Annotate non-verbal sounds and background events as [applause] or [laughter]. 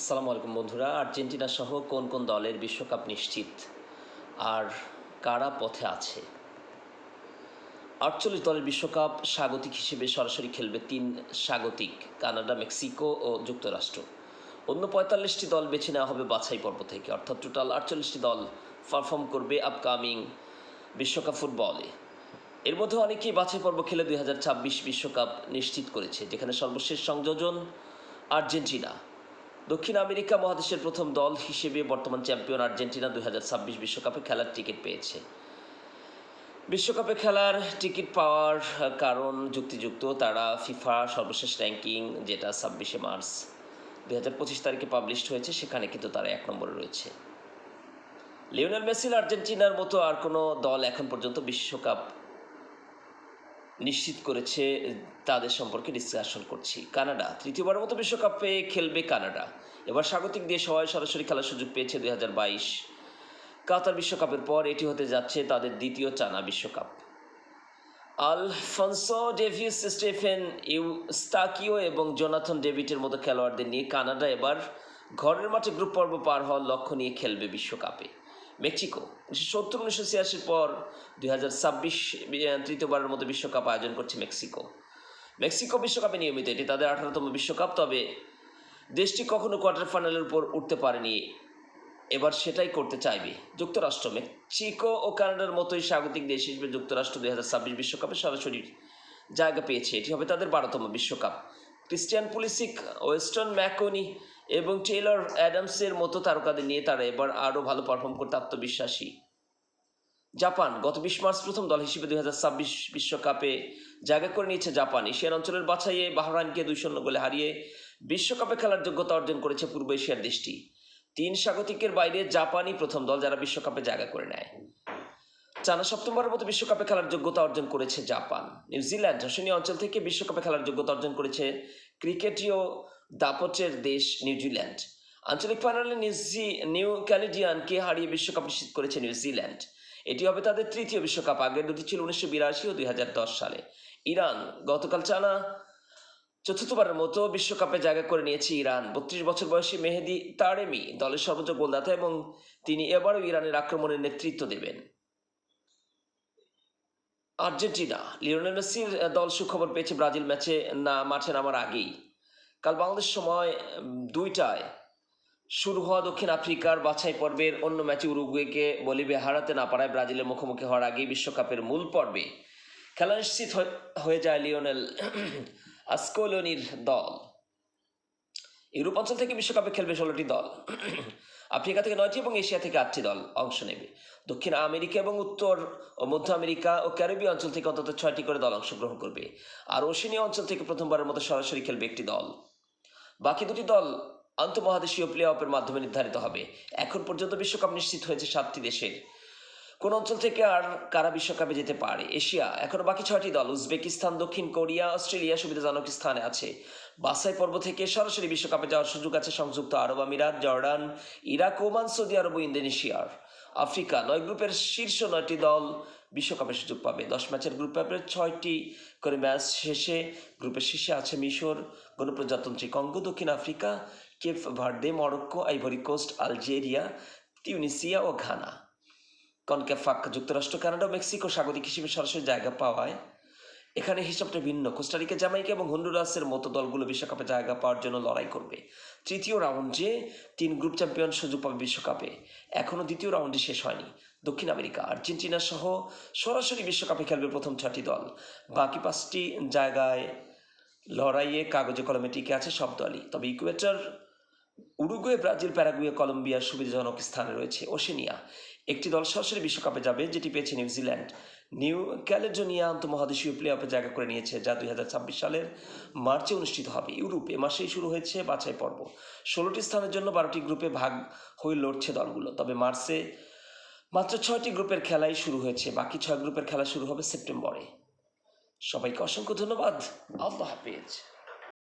আসসালামু আলাইকুম বন্ধুরা, আর্জেন্টিনা সহ কোন কোন দলের বিশ্বকাপ নিশ্চিত? আর কারা পথে আছে? আটচল্লিশ দলের বিশ্বকাপ স্বাগতিক হিসেবে সরাসরি খেলবে তিন স্বাগতিক, কানাডা, মেক্সিকো ও যুক্তরাষ্ট্র। অন্য পঁয়তাল্লিশটি দল বেছে নেওয়া হবে বাছাই পর্ব থেকে, অর্থাৎ টোটাল আটচল্লিশটি দল পারফর্ম করবে আপকামিং বিশ্বকাপ ফুটবলে। এর মধ্যে অনেকেই বাছাই পর্ব খেলে দুই বিশ্বকাপ নিশ্চিত করেছে, যেখানে সর্বশেষ সংযোজন আর্জেন্টিনা। দক্ষিণ আমেরিকা মহাদেশের প্রথম দল হিসেবে বর্তমান চ্যাম্পিয়ন আর্জেন্টিনা দুই বিশ্বকাপে খেলার টিকিট পেয়েছে। বিশ্বকাপে খেলার টিকিট পাওয়ার কারণ যুক্তিযুক্ত, তারা ফিফা সর্বশেষ র্যাঙ্কিং যেটা ছাব্বিশে মার্চ দুই হাজার পঁচিশ তারিখে পাবলিশড হয়েছে, সেখানে কিন্তু তারা এক নম্বরে রয়েছে। লিওনেল মেসিল আর্জেন্টিনার মতো আর কোনো দল এখন পর্যন্ত বিশ্বকাপ নিশ্চিত করেছে তাদের সম্পর্কে ডিসকাশন করছি। কানাডা, তৃতীয়বারের মতো বিশ্বকাপে খেলবে কানাডা। এবার স্বাগতিক দিয়ে সবাই সরাসরি খেলার সুযোগ পেয়েছে দুই হাজার বাইশ কাতার বিশ্বকাপের পর এটি হতে যাচ্ছে তাদের দ্বিতীয় চানা বিশ্বকাপ। আলফনসো, ডেভিস, স্টেফেন ইউস্তাকিও এবং জোনাথন ডেভিটের মতো খেলোয়াড়দের নিয়ে কানাডা এবার ঘরের মাঠে গ্রুপ পর্ব পার হওয়ার লক্ষ্য নিয়ে খেলবে বিশ্বকাপে। মেক্সিকো। উনিশশো সত্তর, উনিশশো ছিয়াশির পর দুই হাজার ছাব্বিশ তৃতীয়বারের মতো বিশ্বকাপ আয়োজন করছে মেক্সিকো। মেক্সিকো বিশ্বকাপে নিয়মিত, এটি তাদের আঠারোতম বিশ্বকাপ, তবে দেশটি কখনো কোয়ার্টার ফাইনালের উপর উঠতে পারেনি। এবার সেটাই করতে চাইবে যুক্তরাষ্ট্র। মেক্সিকো ও কানাডার মতোই স্বাগতিক দেশ হিসেবে যুক্তরাষ্ট্র দুই হাজার ছাব্বিশ বিশ্বকাপে সরাসরি জায়গা পেয়েছে। এটি হবে তাদের বারোতম বিশ্বকাপ। ক্রিস্টিয়ান পুলিসিক ওয়েস্টার্ন ম্যাকোনি এবং টেইলর অ্যাডামসের মতো তারকাদের নিয়ে তারা এবার আরও ভালো পারফর্ম করতে আত্মবিশ্বাসী। জাপান, গত বিশ মার্চ প্রথম দল হিসেবে দুই হাজার ছাব্বিশ বিশ্বকাপে জায়গা করে নিয়েছে জাপান। এশিয়ান অঞ্চলের বাছাইয়ে বাহরাইনকে দুই শূন্য গোলে হারিয়ে বিশ্বকাপে খেলার যোগ্যতা অর্জন করেছে পূর্ব এশিয়ার দেশটি। তিন স্বাগতিকের বাইরে জাপানই প্রথম দল যারা বিশ্বকাপে জায়গা করে নেয়। চানা সপ্তমবারের মতো বিশ্বকাপে খেলার যোগ্যতা অর্জন করেছে জাপান। নিউজিল্যান্ড ধর্ষণীয় অঞ্চল থেকে বিশ্বকাপে খেলার যোগ্যতা অর্জন করেছে ক্রিকেটীয় দাপটের দেশ নিউজিল্যান্ড। আঞ্চলিক ফাইনালে নিউজি, নিউ ক্যালিডিয়ানকে হারিয়ে বিশ্বকাপ নিশ্চিত করেছে নিউজিল্যান্ড। এটি হবে তাদের তৃতীয় বিশ্বকাপ। আগের দুটি ছিল উনিশশো বিরাশি ও দু হাজার দশ সালে। ইরান, গতকাল চানা চতুর্থবারের মতো বিশ্বকাপে জায়গা করে নিয়েছে ইরান। বত্রিশ বছর বয়সী মেহেদি তারেমি দলের সর্বোচ্চ গোলদাতা এবং তিনি এবারও ইরানের আক্রমণের নেতৃত্ব দেবেন। আর্জেন্টিনা, লিওনেল মেসির দল সুখবর পেয়েছে ব্রাজিল ম্যাচে না, মাঠে নামার আগেই। কাল বাংলাদেশ সময় দুইটায় শুরু হওয়া দক্ষিণ আফ্রিকার বাছাই পর্বের অন্য ম্যাচে উরুগুয়েকে বলিভিয়া হারাতে না পারায় ব্রাজিলের মুখোমুখি হওয়ার আগেই বিশ্বকাপের মূল পর্বে খেলা নিশ্চিত হয়ে যায় লিওনেল [clears throat] আসকোলনির দল। ইউরোপ অঞ্চল থেকে বিশ্বকাপে খেলবে ষোলোটি দল। [clears throat] আফ্রিকা থেকে নয়টি এবং এশিয়া থেকে আটটি দল অংশ নেবে। দক্ষিণ আমেরিকা এবং উত্তর ও মধ্য আমেরিকা ও ক্যারিবীয় অঞ্চল থেকে অন্তত ছয়টি করে দল অংশগ্রহণ করবে। আর ওশেনীয় অঞ্চল থেকে প্রথমবারের মতো সরাসরি খেলবে একটি দল। বাকি দুটি দল আন্তঃমহাদেশীয় প্লে অফের মাধ্যমে নির্ধারিত হবে। এখন পর্যন্ত বিশ্বকাপ নিশ্চিত হয়েছে সাতটি দেশের। কোন অঞ্চল থেকে আর কারা বিশ্বকাপে যেতে পারে? এশিয়া। এখনও বাকি ছয়টি দল, উজবেকিস্তান, দক্ষিণ কোরিয়া, অস্ট্রেলিয়া সুবিধাজনক স্থানে আছে। বাসাই পর্ব থেকে সরাসরি বিশ্বকাপে যাওয়ার সুযোগ আছে সংযুক্ত আরব আমিরাত, জর্ডান, ইরাক, ওমান, সৌদি আরব ও ইন্দোনেশিয়ার। আফ্রিকা, নয় গ্রুপের শীর্ষ নয়টি দল বিশ্বকাপের সুযোগ পাবে। দশ ম্যাচের গ্রুপ পর্বের ছয়টি করে ম্যাচ শেষে গ্রুপের শীর্ষে আছে মিশর, গণপ্রজাতন্ত্রী কঙ্গো, দক্ষিণ Africa, Cape Verde, Morocco, Ivory Coast, Algeria Tunisia ও ঘানা। কনকে কনক্যাফাক যুক্তরাষ্ট্র, কানাডা ও মেক্সিকো স্বাগতিক হিসেবে সরাসরি জায়গা পাওয়ায় এখানে হিসাবটা ভিন্ন। কোস্টারিকা জামাইকা এবং হন্ডুরাসের মতো দলগুলো বিশ্বকাপে জায়গা পাওয়ার জন্য লড়াই করবে। তৃতীয় রাউন্ডে তিন গ্রুপ চ্যাম্পিয়ন সুযোগ পাবে বিশ্বকাপে। এখনও দ্বিতীয় রাউন্ডে শেষ হয়নি। দক্ষিণ আমেরিকা, আর্জেন্টিনা সহ সরাসরি বিশ্বকাপে খেলবে প্রথম ছয়টি দল। বাকি পাঁচটি জায়গায় লড়াইয়ে কাগজে কলমে টিকে আছে সব দলই। তবে ইকুয়েটর উরুগুয়ে, ব্রাজিল, প্যারাগুয়ে কলম্বিয়ার সুবিধাজনক স্থানে রয়েছে ওশেনিয়া। একটি দল সরাসরি বিশ্বকাপে যাবে, যেটি পেয়েছে নিউজিল্যান্ড নিউ ক্যালেডোনিয়া আন্তঃমহাদেশীয় প্লে অফে জায়গা করে নিয়েছে, যা দুই সালের মার্চে অনুষ্ঠিত হবে। ইউরোপ এ মাসেই শুরু হয়েছে বাছাই পর্ব। ষোলোটি স্থানের জন্য বারোটি গ্রুপে ভাগ হয়ে লড়ছে দলগুলো। তবে মার্চে মাত্র ছয়টি গ্রুপের খেলাই শুরু হয়েছে, বাকি ছয় গ্রুপের খেলা শুরু হবে সেপ্টেম্বরে। সবাইকে অসংখ্য ধন্যবাদ। আল্লাহ হাফেজ।